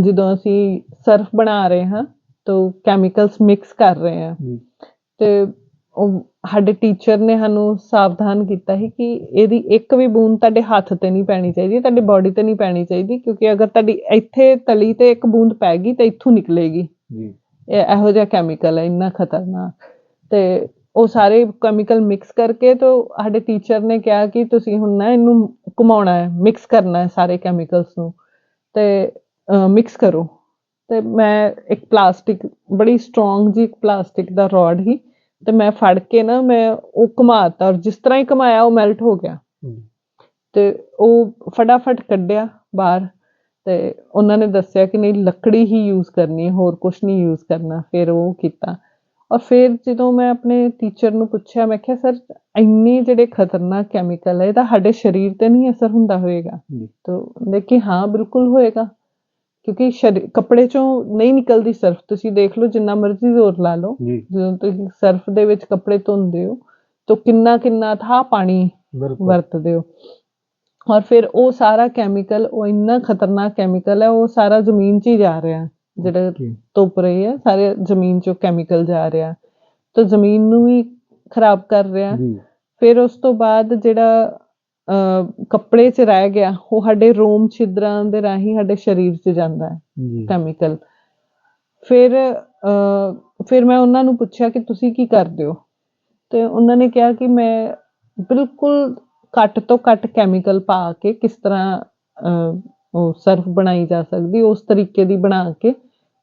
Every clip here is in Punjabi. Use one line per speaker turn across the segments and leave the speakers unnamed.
ਜਦੋਂ ਅਸੀਂ ਸਰਫ ਬਣਾ ਰਹੇ ਹਾਂ ਤਾਂ ਕੈਮੀਕਲਸ ਮਿਕਸ ਕਰ ਰਹੇ ਹਾਂ। ਤੇ ਉਹ ਸਾਡੇ ਟੀਚਰ ਨੇ ਸਾਨੂੰ ਸਾਵਧਾਨ ਕੀਤਾ ਸੀ ਕਿ ਇਹਦੀ ਇੱਕ ਵੀ ਬੂੰਦ ਤੁਹਾਡੇ ਹੱਥ ਤੇ ਨਹੀਂ ਪੈਣੀ ਚਾਹੀਦੀ ਤੁਹਾਡੀ ਬਾਡੀ ਤੇ ਨਹੀਂ ਪੈਣੀ ਚਾਹੀਦੀ ਕਿਉਂਕਿ ਅਗਰ ਤੁਹਾਡੀ ਇੱਥੇ ਤਲੀ ਤੇ ਇੱਕ ਬੂੰਦ ਪੈ ਗਈ ਤਾਂ ਇੱਥੋਂ ਨਿਕਲੇਗੀ।
ਜੀ।
ਇਹ ਇਹੋ ਜਿਹਾ ਕੈਮੀਕਲ ਹੈ ਇੰਨਾ ਖਤਰਨਾਕ। ਤੇ ਉਹ ਸਾਰੇ ਕੈਮੀਕਲ ਮਿਕਸ ਕਰਕੇ ਤੋਂ ਸਾਡੇ ਟੀਚਰ ਨੇ ਕਿਹਾ ਕਿ ਤੁਸੀਂ ਹੁਣ ਨਾ ਇਹਨੂੰ ਘੁਮਾਉਣਾ ਹੈ ਮਿਕਸ ਕਰਨਾ ਹੈ ਸਾਰੇ ਕੈਮੀਕਲਸ ਨੂੰ। ਤੇ ਮਿਕਸ ਕਰੋ। ਤੇ ਮੈਂ ਇੱਕ ਪਲਾਸਟਿਕ ਬੜੀ ਸਟਰੋਂਗ ਜੀ ਪਲਾਸਟਿਕ ਦਾ ਰੋਡ ਹੀ ਤੇ ਮੈਂ ਫੜ ਕੇ ਨਾ ਮੈਂ ਉਹ ਘੁਮਾਤਾ ਔਰ ਜਿਸ ਤਰ੍ਹਾਂ ਹੀ ਘੁਮਾਇਆ ਉਹ ਮੈਲਟ ਹੋ ਗਿਆ। ਤੇ ਉਹ ਫਟਾਫਟ ਕੱਢਿਆ ਬਾਹਰ। ਤੇ ਉਹਨਾਂ ਨੇ ਦੱਸਿਆ ਕਿ ਨਹੀਂ ਲੱਕੜੀ ਹੀ ਯੂਜ਼ ਕਰਨੀ ਹੋਰ ਕੁਝ ਨਹੀਂ ਯੂਜ਼ ਕਰਨਾ। ਫਿਰ ਉਹ ਕੀਤਾ। ਔਰ ਫਿਰ ਜਦੋਂ ਮੈਂ ਆਪਣੇ ਟੀਚਰ ਨੂੰ ਪੁੱਛਿਆ ਮੈਂ ਕਿਹਾ ਸਰ ਇੰਨੇ ਜਿਹੜੇ ਖਤਰਨਾਕ ਕੈਮੀਕਲ ਹੈ ਇਹਦਾ ਸਾਡੇ ਸਰੀਰ ਤੇ ਨਹੀਂ ਅਸਰ ਹੁੰਦਾ ਹੋਏਗਾ। ਤਾਂ ਦੇਖੀ ਹਾਂ ਬਿਲਕੁਲ ਹੋਏਗਾ। ਕਿਉਂਕਿ ਕੱਪੜੇ ਚੋਂ ਨਹੀਂ ਨਿਕਲਦੀ ਸਰਫ। ਤੁਸੀਂ ਦੇਖ ਲਓ ਜਿੰਨਾ ਮਰਜ਼ੀ ਜ਼ੋਰ ਲਾ ਲਓ। ਜਦੋਂ ਤੁਸੀਂ ਸਰਫ ਦੇ ਵਿੱਚ ਕੱਪੜੇ ਧੋਂਦੇ ਹੋ ਤਾਂ ਕਿੰਨਾ ਕਿੰਨਾ ਥਾ ਪਾਣੀ ਵਰਤਦੇ ਹੋ। ਔਰ ਫਿਰ ਉਹ ਸਾਰਾ ਕੈਮੀਕਲ ਉਹ ਇੰਨਾ ਖਤਰਨਾਕ ਕੈਮੀਕਲ ਹੈ ਉਹ ਸਾਰਾ ਜ਼ਮੀਨ 'ਚ ਹੀ ਜਾ ਰਿਹਾ। ਜਿਹੜਾ ਧੁੱਪ ਰਹੀ ਹੈ ਸਾਰੇ ਜ਼ਮੀਨ 'ਚੋਂ ਕੈਮੀਕਲ ਜਾ ਰਿਹਾ। ਤਾਂ ਜ਼ਮੀਨ ਨੂੰ ਵੀ ਖਰਾਬ ਕਰ ਰਿਹਾ। ਫਿਰ ਉਸ ਤੋਂ ਬਾਅਦ ਜਿਹੜਾ ਕੱਪੜੇ 'ਚ ਰਹਿ ਗਿਆ ਉਹ ਸਾਡੇ ਰੋਮ ਛਿਦਰਾਂ ਦੇ ਰਾਹੀਂ ਸਾਡੇ ਸਰੀਰ 'ਚ ਜਾਂਦਾ ਹੈ ਕੈਮੀਕਲ ਫਿਰ ਫਿਰ ਮੈਂ ਉਹਨਾਂ ਨੂੰ ਪੁੱਛਿਆ ਕਿ ਤੁਸੀਂ ਕੀ ਕਰਦੇ ਹੋ? ਤੇ ਉਹਨਾਂ ਨੇ ਕਿਹਾ ਕਿ ਮੈਂ ਬਿਲਕੁਲ ਘੱਟ ਤੋਂ ਘੱਟ ਕੈਮੀਕਲ ਪਾ ਕੇ ਕਿਸ ਤਰ੍ਹਾਂ ਉਹ ਸਰਫ ਬਣਾਈ ਜਾ ਸਕਦੀ ਉਸ ਤਰੀਕੇ ਦੀ ਬਣਾ ਕੇ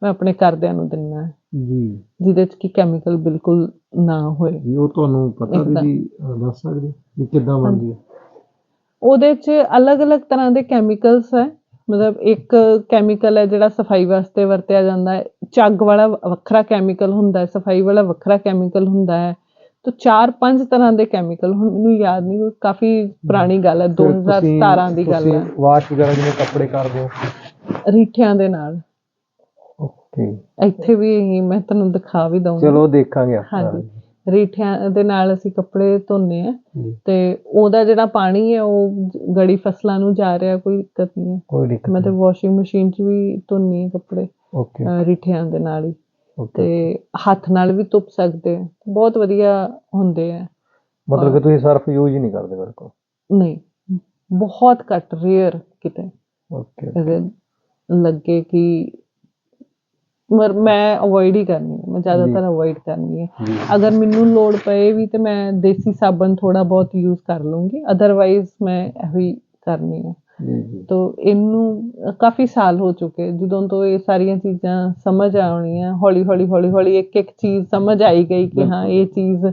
ਮੈਂ ਆਪਣੇ ਘਰਦਿਆਂ ਨੂੰ ਦਿੰਨਾ ਹੈ।
ਜੀ।
ਜਿਹਦੇ 'ਚ ਕਿ ਕੈਮੀਕਲ ਬਿਲਕੁਲ ਨਾ ਹੋਏ।
ਉਹ ਤੁਹਾਨੂੰ ਪਤਾ ਅਹ, ਦੱਸ ਸਕਦੇ ਵੀ ਕਿੱਦਾਂ ਬਣਦੀ ਹੈ?
ਉਹਦੇ 'ਚ ਅਲੱਗ-ਅਲੱਗ ਤਰ੍ਹਾਂ ਦੇ ਕੈਮੀਕਲਸ ਹੈ। ਮਤਲਬ ਇੱਕ ਕੈਮੀਕਲ ਹੈ ਜਿਹੜਾ ਸਫ਼ਾਈ ਵਾਸਤੇ ਵਰਤਿਆ ਜਾਂਦਾ ਹੈ। ਝੱਗ ਵਾਲਾ ਵੱਖਰਾ ਕੈਮੀਕਲ ਹੁੰਦਾ ਹੈ ਸਫ਼ਾਈ ਵਾਲਾ ਵੱਖਰਾ ਕੈਮੀਕਲ ਹੁੰਦਾ ਹੈ। ਤਾਂ ਚਾਰ ਪੰਜ ਤਰ੍ਹਾਂ ਦੇ ਕੈਮੀਕਲ ਹੁਣ ਮੈਨੂੰ ਯਾਦ ਨਹੀਂ ਕਾਫੀ ਪੁਰਾਣੀ ਗੱਲ ਹੈ
ਫਿਰ ਤੁਸੀਂ-
2017 ਦੀ ਗੱਲ
ਤੁਸੀਂ
ਹੈ
ਵਾਸ਼ ਵਗੈਰਾ ਜਿਵੇਂ ਕੱਪੜੇ ਕਰਦੇ ਹੋ
ਰੀਠਿਆਂ ਦੇ ਨਾਲ।
ਓਕੇ
ਇੱਥੇ ਵੀ ਇਹੀ ਮੈਂ ਤੁਹਾਨੂੰ ਦਿਖਾ ਵੀ ਦਊਂਗੀ।
ਚਲੋ ਦੇਖਾਂਗੇ ਆਪਾਂ।
ਹਾਂਜੀ। ਰੀਠਿਆਂ ਦੇ ਨਾਲ ਅਸੀਂ ਕੱਪੜੇ ਧੋਨੇ ਆ। ਤੇ ਉਹਦਾ ਜਿਹੜਾ ਪਾਣੀ ਹੈ ਉਹ ਗੜੀ ਫਸਲਾਂ ਨੂੰ ਜਾ ਰਿਹਾ ਕੋਈ ਦਿੱਕਤ ਨਹੀਂ
ਕੋਈ ਦਿੱਕਤ
ਮੈਂ ਤੇ ਵਾਸ਼ਿੰਗ ਮਸ਼ੀਨ 'ਚ ਵੀ ਧੋਨੀ ਕੱਪੜੇ
ਓਕੇ।
ਰਿਠਿਆਂ ਦੇ ਨਾਲ ਹੀ। ਤੇ ਹੱਥ ਨਾਲ ਵੀ ਧੁੱਪ ਸਕਦੇ ਆ। ਬਹੁਤ ਵਧੀਆ ਹੁੰਦੇ ਆ।
ਮਤਲਬ ਕਿ ਤੁਸੀਂ ਸਰਫ ਯੂਜ਼ ਹੀ ਨਹੀਂ ਕਰਦੇ ਬਿਲਕੁਲ
ਨਹੀਂ। ਬਹੁਤ ਘੱਟ ਰੇਅਰ ਕਿਤੇ।
ਓਕੇ।
ਲੱਗੇ ਕਿ ਮਰ ਮੈਂ ਅਵੋਇਡ ਹੀ ਕਰਨੀ ਹੈ। ਮੈਂ ਜ਼ਿਆਦਾਤਰ ਅਵੋਇਡ ਕਰਨੀ ਹੈ। ਅਗਰ ਮੈਨੂੰ ਲੋੜ ਪਏ ਵੀ ਤੇ ਮੈਂ ਦੇਸੀ ਸਾਬਣ ਥੋੜਾ ਬਹੁਤ ਯੂਜ਼ ਕਰ ਲੂੰਗੀ। ਅਦਰਵਾਈਜ਼ ਮੈਂ ਇਹੀ ਕਰਨੀ ਹੈ। ਤੋ ਇਹਨੂੰ ਕਾਫੀ ਸਾਲ ਹੋ ਚੁੱਕੇ ਜਦੋਂ ਤੋਂ ਇਹ ਸਾਰੀਆਂ ਚੀਜ਼ਾਂ ਸਮਝ ਆਉਣੀਆਂ ਹੌਲੀ ਹੌਲੀ ਹੌਲੀ ਹੌਲੀ ਇੱਕ ਇੱਕ ਚੀਜ਼ ਸਮਝ ਆਈ ਗਈ ਕਿ ਹਾਂ ਇਹ ਚੀਜ਼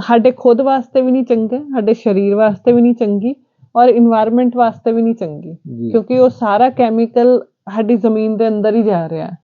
ਸਾਡੇ ਖੁਦ ਵਾਸਤੇ ਵੀ ਨਹੀਂ ਚੰਗਾ ਸਾਡੇ ਸਰੀਰ ਵਾਸਤੇ ਵੀ ਨਹੀਂ ਚੰਗੀ ਔਰ এনवायरमेंट ਵਾਸਤੇ ਵੀ ਨਹੀਂ ਚੰਗੀ। ਕਿਉਂਕਿ ਉਹ ਸਾਰਾ ਕੈਮੀਕਲ ਸਾਡੀ ਜ਼ਮੀਨ ਦੇ ਅੰਦਰ ਹੀ ਜਾ ਰਿਹਾ